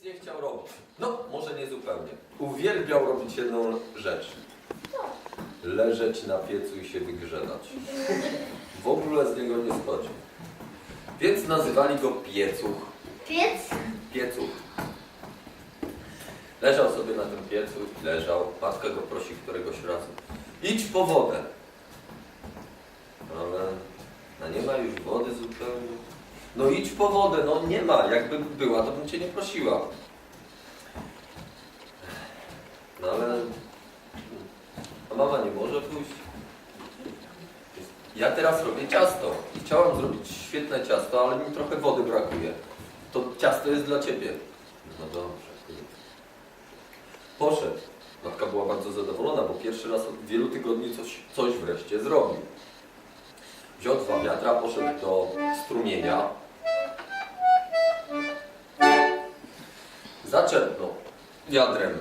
nic nie chciał robić. No, może nie zupełnie. Uwielbiał robić jedną rzecz. Leżeć na piecu i się wygrzedać. W ogóle z niego nie schodził. Więc nazywali go piecuch. Piec? Piecuch. Leżał sobie na tym piecu i leżał. Matka go prosi któregoś razu. Idź po wodę. Ale no nie ma już wody zupełnie. No idź po wodę, no nie ma. Jakby była, to bym cię nie prosiła. No ale a mama nie może pójść. Ja teraz robię ciasto. I chciałam zrobić świetne ciasto, ale mi trochę wody brakuje. To ciasto jest dla ciebie. No dobrze. Poszedł. Matka była bardzo zadowolona, bo pierwszy raz od wielu tygodni coś, coś wreszcie zrobił. Wziął dwa wiatra, poszedł do strumienia. Zaczerpnął wiadrem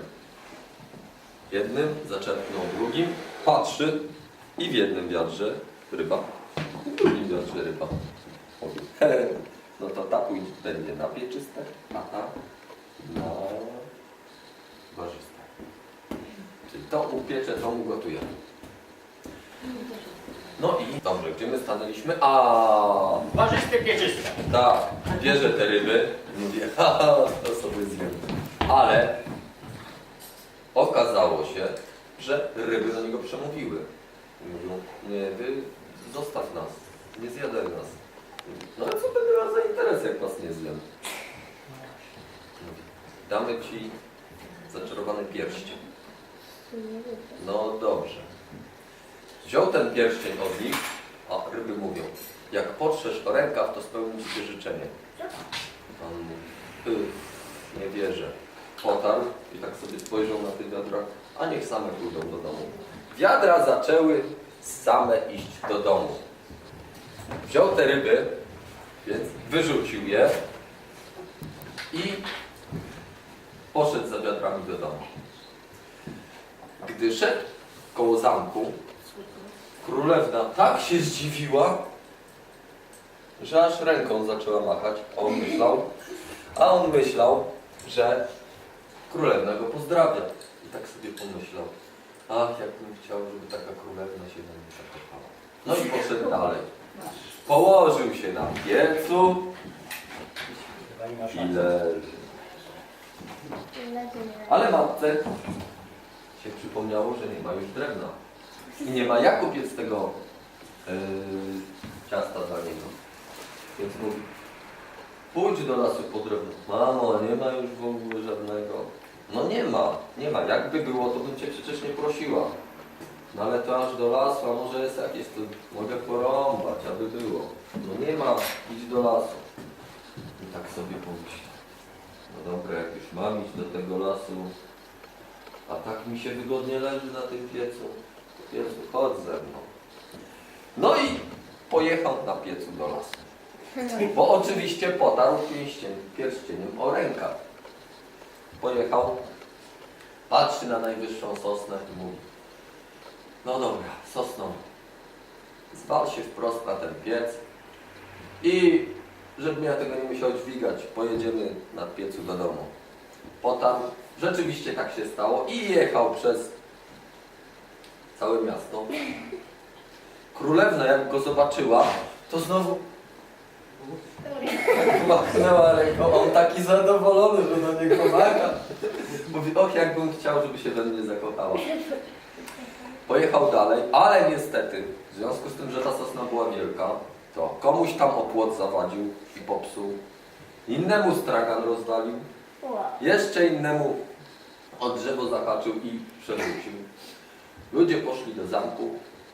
jednym, zaczerpnął drugim, patrzy i w jednym wiadrze ryba, w drugim wiadrze ryba. Mówi, "He, no to ta pójdzie, będzie na pieczyste, a ta na warzyste. Czyli to upiecze, to ugotuje. No i dobrze, gdzie my stanęliśmy? A Warzyste pieczyste. tak, bierze te ryby, mówię, haha, to sobie zjem. Ale okazało się, że ryby do niego przemówiły. Mówią, nie, wy zostaw nas, nie zjadaj nas. No ale co to miała za interes, jak was nie zjem? Damy ci zaczarowany pierścień. No dobrze. Wziął ten pierścień od nich, a ryby mówią, jak potrzesz o rękaw, to spełni ci się życzenie. On mówi, "Y, nie wierzę. Potarł i tak sobie spojrzał na te wiadra, a niech same pójdą do domu. Wiadra zaczęły same iść do domu. Wziął te ryby, więc wyrzucił je i poszedł za wiadrami do domu. Gdy szedł koło zamku, królewna tak się zdziwiła, że aż ręką zaczęła machać, a on myślał, a on myślał, że królewna go pozdrawia. I tak sobie pomyślał, ach, jakbym chciał, żeby taka królewna się we mnie zakochała. No i poszedł dalej. Położył się na piecu i leży. Ale matce się przypomniało, że nie ma już drewna. I nie ma jak upiec tego yy, ciasta dla niego. Więc mówi, pójdź do lasu po drewno. Mamo, nie ma już w ogóle żadnego. No nie ma, nie ma. Jakby było, to bym cię przecież nie prosiła. No ale to aż do lasu, a może jest jakieś, to mogę porąbać, aby było. No nie ma, idź do lasu. I tak sobie pomyślał. No dobra, jak już mam iść do tego lasu, a tak mi się wygodnie leży na tym piecu, piecu, chodź ze mną. No i pojechał na piecu do lasu. Bo oczywiście potarł pierścień, pierścieniem o rękaw. Pojechał, patrzy na najwyższą sosnę i mówi No dobra, sosną, zwal się wprost na ten piec i żebym ja tego nie musiał dźwigać, pojedziemy na piecu do domu. Potarł, rzeczywiście tak się stało i jechał przez całe miasto. Królewna jak go zobaczyła, to znowu machnęła ręką, on taki zadowolony, że do niego macha. Mówi, och, jakbym chciał, żeby się we mnie zakochała. Pojechał dalej, ale niestety, w związku z tym, że ta sosna była wielka, to komuś tam opłot zawadził i popsuł, innemu stragan rozwalił, jeszcze innemu o drzewo zahaczył i przewrócił. Ludzie poszli do zamku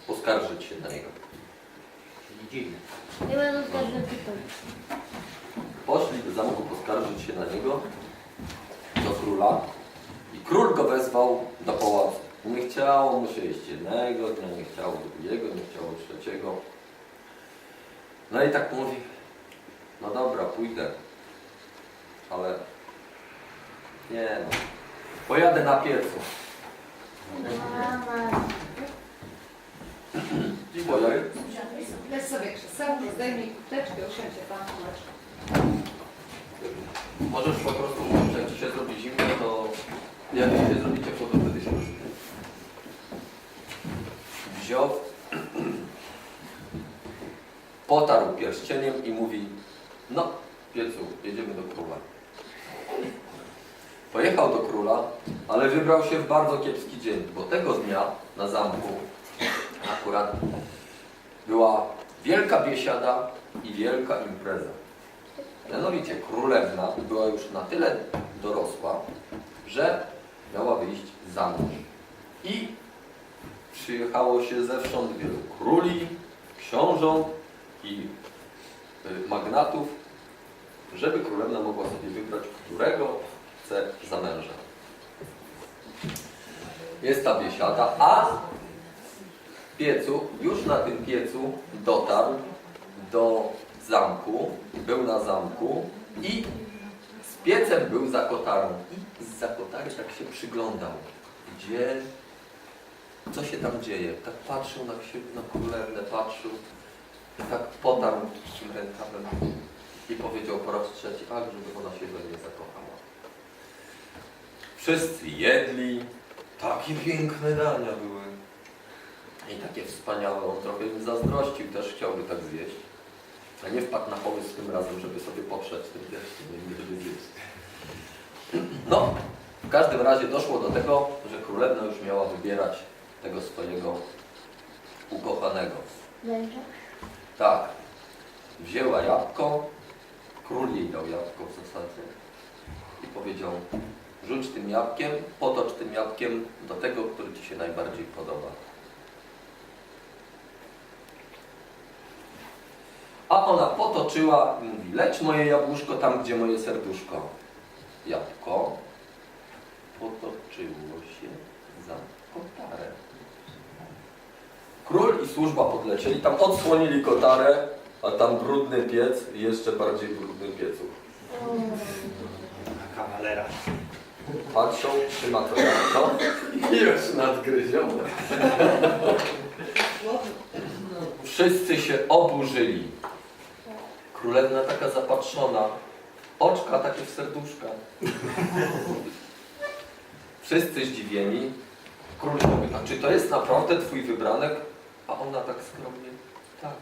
poskarżyć się na niego. Dziwne. Nie będę zgadzać tytuł. Poszli do zamku poskarżyć się na niego, do króla i król go wezwał do pałacu. Nie chciało mu się jeść jednego dnia, nie chciało drugiego, nie chciało trzeciego. No i tak mówi, no dobra, pójdę, ale nie no, pojadę na piecu. Mama. Pojadę, Weź sobie krzesełko, zdejmij kurteczkę, usiądźcie pan kuleczkę. Możesz po prostu, jak ci się zrobi zimno, to jak ci się zrobi ciepło, to wtedy się rozumie. Wziął, potarł pierścieniem i mówi, no, piecu, jedziemy do króla. Pojechał do króla, ale wybrał się w bardzo kiepski dzień, bo tego dnia na zamku akurat była wielka biesiada i wielka impreza. Mianowicie królewna była już na tyle dorosła, że miała wyjść za mąż. I przyjechało się zewsząd wielu króli, książąt i y, magnatów, żeby królewna mogła sobie wybrać, którego chce za męża. Jest ta biesiada, a piecu, już na tym piecu dotarł do zamku, był na zamku i z piecem był za kotarą. I z za kotary tak się przyglądał, gdzie, co się tam dzieje. Tak patrzył na, na patrzył, tak potarł tym rękawem i powiedział po raz trzeci, ach, żeby ona się we mnie zakochała. Wszyscy jedli, takie piękne dania były. I takie wspaniałe, on trochę im zazdrościł, też chciałby tak zjeść. A nie wpadł na pomysł tym razem, żeby sobie poprzeć tym pierścieniem, żeby zjeść. No, w każdym razie doszło do tego, że królewna już miała wybierać tego swojego ukochanego. Męża? Tak, wzięła jabłko, król jej dał jabłko w zasadzie i powiedział, rzuć tym jabłkiem, potocz tym jabłkiem do tego, który Ci się najbardziej podoba. A ona potoczyła i mówi, leć moje jabłuszko tam, gdzie moje serduszko. Jabłko potoczyło się za kotarę. Król i służba podlecieli, tam odsłonili kotarę, a tam brudny piec i jeszcze bardziej brudny piecu. Kawalera. Patrzą, trzyma to jabłko i już nadgryzione. Wszyscy się oburzyli. Królewna taka zapatrzona, oczka takie w serduszka. Wszyscy zdziwieni. Król mówi, a czy to jest naprawdę twój wybranek? A ona tak skromnie, tak.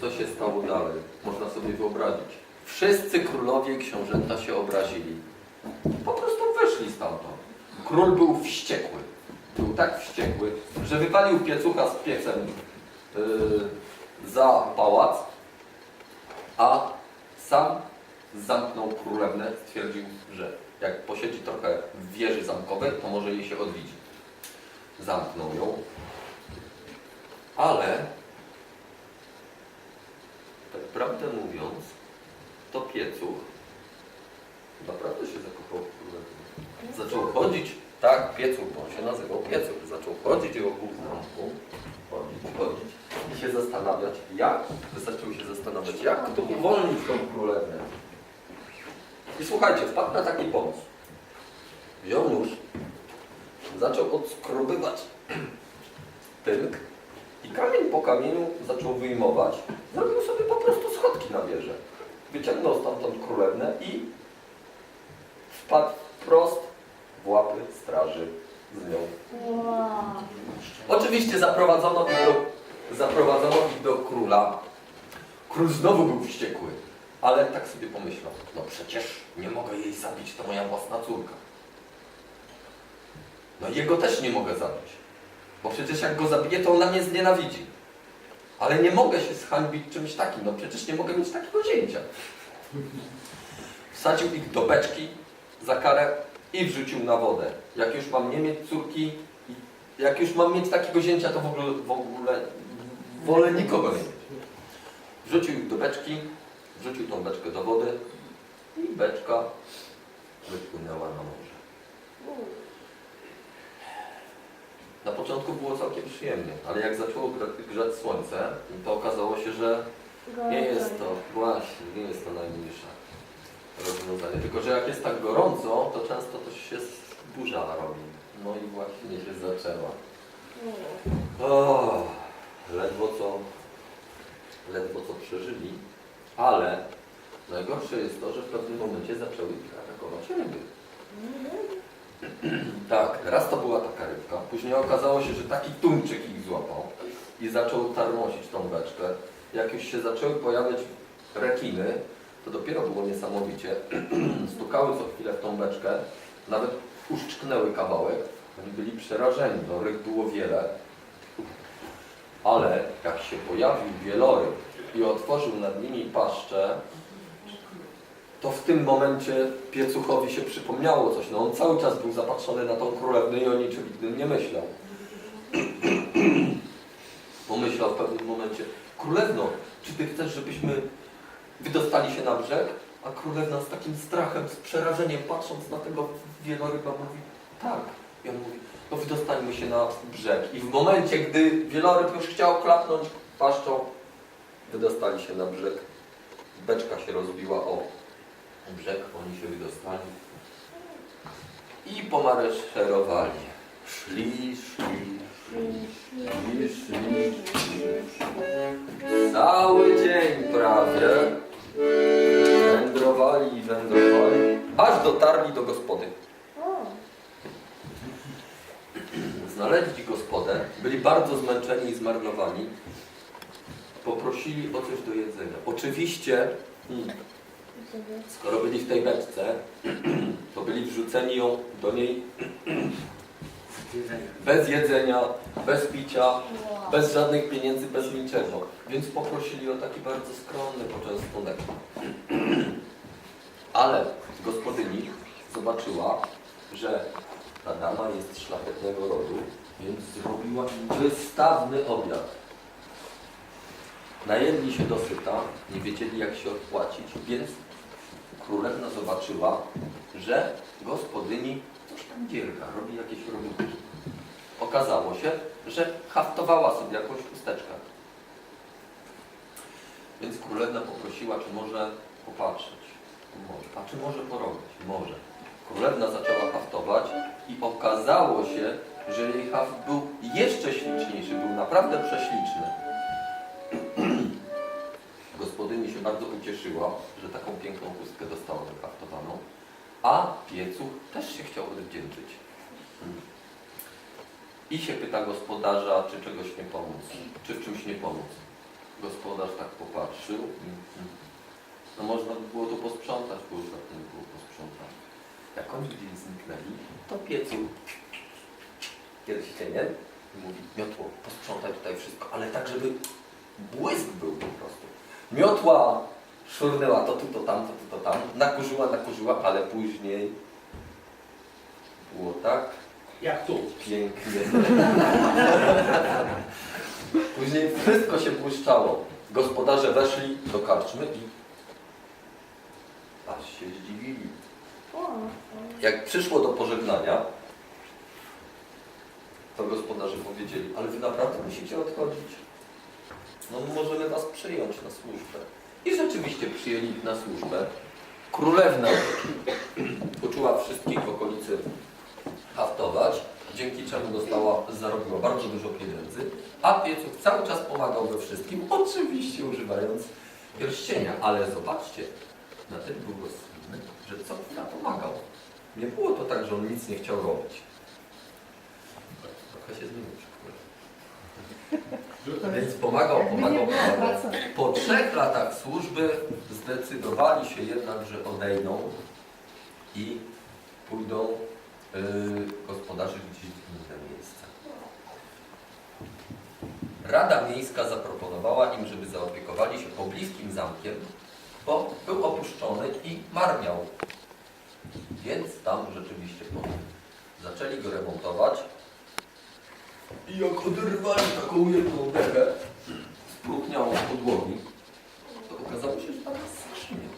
Co się stało dalej? Można sobie wyobrazić. Wszyscy królowie i książęta się obrazili. Po prostu wyszli stamtąd. Król był wściekły. Był tak wściekły, że wypalił piecucha z piecem yy, za pałac, a sam zamknął królewnę. Stwierdził, że jak posiedzi trochę w wieży zamkowej, to może jej się odwiedzi. Zamknął ją, ale tak prawdę mówiąc, to piecuch naprawdę się zakochał w królewnie. Zaczął chodzić, tak, piecuch, bo on się nazywał piecuch, zaczął chodzić wokół zamku, chodzić, chodzić i się zastanawiać, jak, zaczął się zastanawiać, jak to uwolnić tą królewnę. I słuchajcie, wpadł na taki pomysł. Wziął nóż, zaczął odskrobywać tynk i kamień po kamieniu zaczął wyjmować. Zrobił sobie po prostu schodki na wieżę. Wyciągnął stamtąd królewnę i wpadł wprost w łapy straży z nią. Oczywiście zaprowadzono ich do, zaprowadzono ich do króla. Król znowu był wściekły, ale tak sobie pomyślał, no przecież nie mogę jej zabić, to moja własna córka. No jego też nie mogę zabić, bo przecież jak go zabiję, to ona mnie znienawidzi. Ale nie mogę się zhańbić czymś takim, no przecież nie mogę mieć takiego zięcia. Wsadził ich do beczki za karę i wrzucił na wodę. Jak już mam nie mieć córki, jak już mam mieć takiego zięcia, to w ogóle, w ogóle wolę nikogo nie mieć. Wrzucił ich do beczki, wrzucił tą beczkę do wody i beczka wypłynęła na morze. Na początku było całkiem przyjemnie, ale jak zaczęło grzać słońce, to okazało się, że nie jest to, właśnie, nie jest to najmniejsza rozwiązanie. Tylko, że jak jest tak gorąco, to często to się burza robi. No i właśnie się zaczęła. O, ledwo co, ledwo co przeżyli, ale Najgorsze jest to, że w pewnym momencie zaczęły ich atakować ryby. Tak, raz to była taka rybka, później okazało się, że taki tuńczyk ich złapał i zaczął tarmosić tą beczkę. Jak już się zaczęły pojawiać rekiny, to dopiero było niesamowicie. Stukały co chwilę w tą beczkę, nawet uszczknęły kawałek. Oni byli przerażeni, no ryb było wiele. Ale jak się pojawił wieloryb i otworzył nad nimi paszczę, to w tym momencie piecuchowi się przypomniało coś. No on cały czas był zapatrzony na tą królewnę i o niczym innym nie myślał. Pomyślał w pewnym momencie, królewno, czy ty chcesz, żebyśmy wydostali się na brzeg? A królewna z takim strachem, z przerażeniem, patrząc na tego wieloryba, mówi, tak. I on mówi, no wydostańmy się na brzeg. I w momencie, gdy wieloryb już chciał klapnąć paszczą, wydostali się na brzeg. Beczka się rozbiła o brzeg, oni się wydostali i pomaszerowali. Szli, szli, szli, szli, szli. Cały dzień prawie wędrowali i wędrowali, aż dotarli do gospody. Znaleźli gospodę, byli bardzo zmęczeni i zmarnowani. Poprosili o coś do jedzenia. Oczywiście, hmm, skoro byli w tej beczce, to byli wrzuceni ją do niej bez jedzenia, bez picia, bez żadnych pieniędzy, bez niczego. Więc poprosili o taki bardzo skromny poczęstunek. Ale gospodyni zobaczyła, że ta dama jest szlachetnego rodu, więc zrobiła wystawny obiad. Najedli się dosyta, nie wiedzieli jak się odpłacić, więc królewna zobaczyła, że gospodyni coś tam robi jakieś robótki. Okazało się, że haftowała sobie jakąś chusteczkę. Więc królewna poprosiła, czy może popatrzeć. Może. A czy może porobić? Może. Królewna zaczęła haftować i okazało się, że jej haft był jeszcze śliczniejszy, był naprawdę prześliczny. Gospodyni się bardzo ucieszyła, że taką piękną chustkę dostała wyhaftowaną, a piecuch też się chciał odwdzięczyć. I się pyta gospodarza, czy czegoś nie pomóc, czy w czymś nie pomóc. Gospodarz tak popatrzył. No można by było to posprzątać, bo już tak nie było posprzątane. Jak oni gdzieś zniknęli, to piecu pierścieniem mówi, miotło, posprzątaj tutaj wszystko, ale tak, żeby błysk był po prostu. Miotła szurnęła to tu, to tam, to tu, to tam, nakurzyła, nakurzyła, ale później było tak, Jak tu. Pięknie. Później wszystko się błyszczało. Gospodarze weszli do karczmy i aż się zdziwili. Jak przyszło do pożegnania, to gospodarze powiedzieli, ale wy naprawdę musicie odchodzić. No możemy was przyjąć na służbę. I rzeczywiście przyjęli na służbę. Królewna uczyła wszystkich w okolicy haftować, dzięki czemu dostała, zarobiła bardzo dużo pieniędzy, a piecuch cały czas pomagał we wszystkim, oczywiście używając pierścienia. Ale zobaczcie, na tym był rozsądny, że co chwila pomagał. Nie było to tak, że on nic nie chciał robić. Trochę się zmienił przy królewnie. Więc pomagał, pomagał, pomagał. Po trzech latach służby zdecydowali się jednak, że odejdą i pójdą yy, gospodarzyć gdzieś w inne miejsce. Rada Miejska zaproponowała im, żeby zaopiekowali się pobliskim zamkiem, bo był opuszczony i marniał. Więc tam rzeczywiście. Zaczęli go remontować i jak oderwali taką jedną dechę z próchniałą podłogi, to okazało się, że tam jest skrzynia.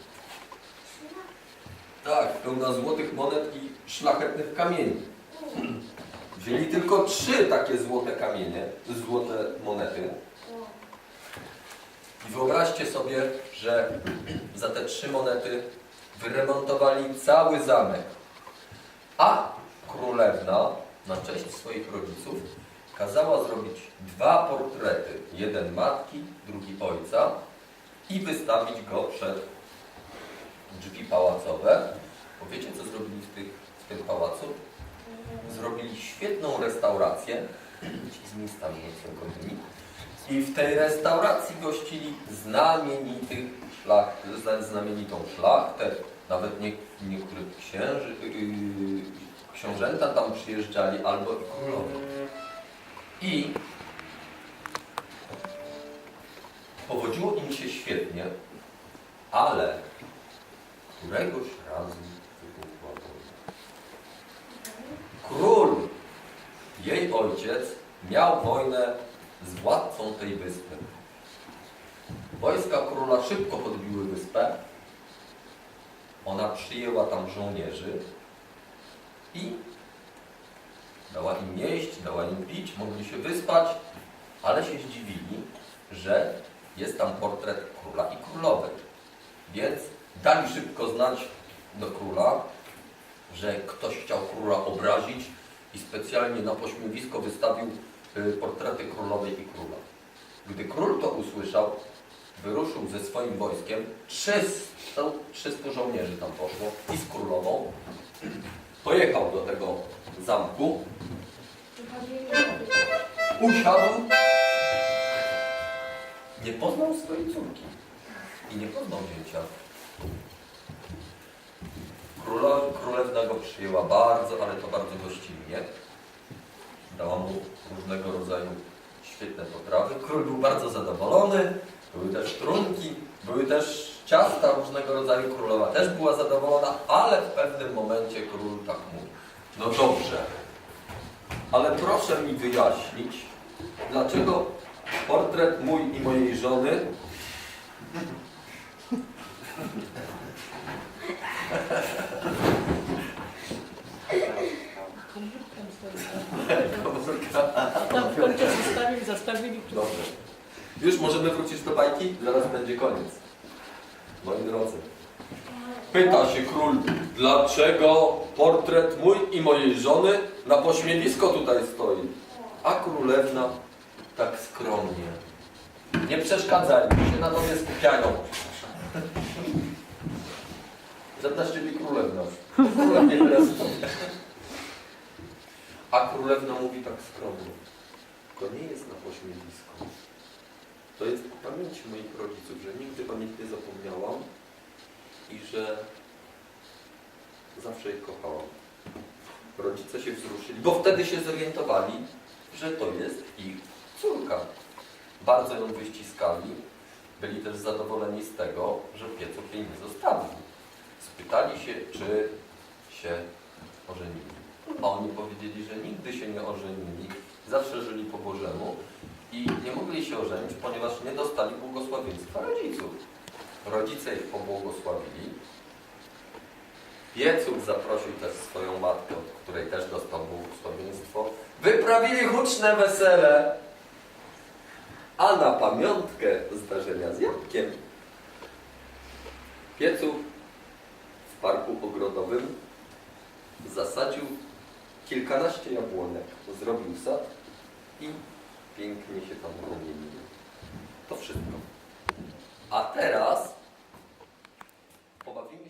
Tak, pełna złotych monet i szlachetnych kamieni. Wzięli tylko trzy takie złote kamienie, złote monety. I wyobraźcie sobie, że za te trzy monety wyremontowali cały zamek. A królewna na cześć swoich rodziców kazała zrobić dwa portrety. Jeden matki, drugi ojca i wystawić go przed drzwi pałacowe. Bo wiecie, co zrobili w, tych, w tym pałacu? Zrobili świetną restaurację z miejscami noclegowymi. I w tej restauracji gościli znamienitych szlach, zna- znamienitą szlachtę, nawet nie, księży, yy, książęta tam przyjeżdżali, albo i królowie. I powodziło im się świetnie, ale któregoś razu wybuchła wojna. Król, jej ojciec, miał wojnę z władcą tej wyspy. Wojska króla szybko podbiły wyspę. Ona przyjęła tam żołnierzy i dała im jeść, dała im pić, mogli się wyspać, ale się zdziwili, że jest tam portret króla i królowej. Więc dali szybko znać do króla, że ktoś chciał króla obrazić i specjalnie na pośmiewisko wystawił y, portrety królowej i króla. Gdy król to usłyszał, wyruszył ze swoim wojskiem, 300, 300 żołnierzy tam poszło i z królową. Pojechał do tego zamku, usiadł, nie poznał swojej córki i nie poznał dziecię. Królo, królewna go przyjęła bardzo, ale to bardzo gościnnie. Dała mu różnego rodzaju świetne potrawy. Król był bardzo zadowolony. Były też trunki, były też ciasta różnego rodzaju. Królowa też była zadowolona, ale w pewnym momencie król tak mówi. No dobrze, ale proszę mi wyjaśnić, dlaczego portret mój i mojej żony Tam w końcu zostawili, zostawili Dobrze. Już możemy wrócić do bajki? Zaraz będzie koniec. Moi drodzy. Pyta się król, dlaczego portret mój i mojej żony na pośmiewisko tutaj stoi? A królewna tak skromnie. Nie przeszkadzaj, mi się na tobie skupiają. Żadna ciebie królewna. Królewnie teraz. A królewna mówi tak skromnie. To nie jest na pośmiewisko. To jest ku pamięci moich rodziców, że nigdy nich nie zapomniałam i że zawsze ich kochałam. Rodzice się wzruszyli, bo wtedy się zorientowali, że to jest ich córka. Bardzo ją wyściskali. Byli też zadowoleni z tego, że piecuch jej nie zostawił. Spytali się, czy się ożenili. A oni powiedzieli, że nigdy się nie ożenili, zawsze żyli po Bożemu i nie mogli się ożenić, ponieważ nie dostali błogosławieństwa rodziców. Rodzice ich pobłogosławili. Piecuch zaprosił też swoją matkę, od której też dostał błogosławieństwo. Wyprawili huczne wesele, a na pamiątkę zdarzenia z jabłkiem Piecuch w parku ogrodowym zasadził kilkanaście jabłonek, zrobił sad i pięknie się tam promieni. To wszystko. A teraz pobawimy się.